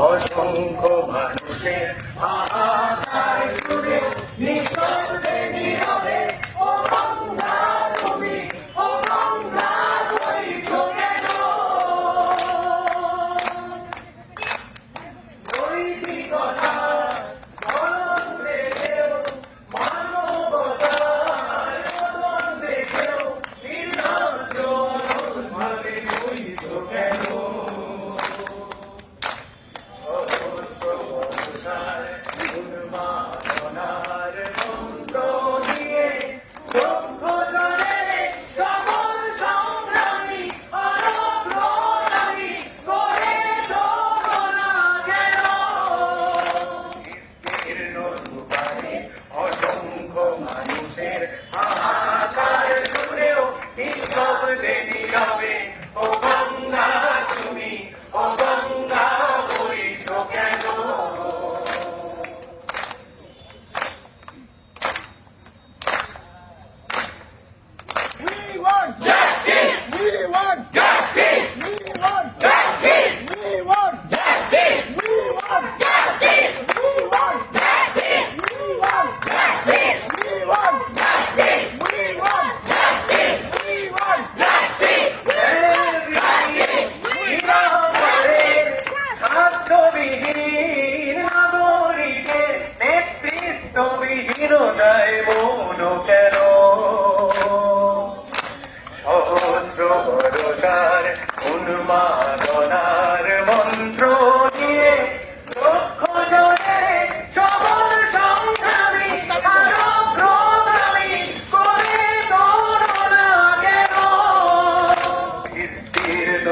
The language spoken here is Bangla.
অসংখ্য উন্মাদনার মন্ত্র নিয়ে লক্ষ জনে করে তোর না কেন বিস্তীর্ণ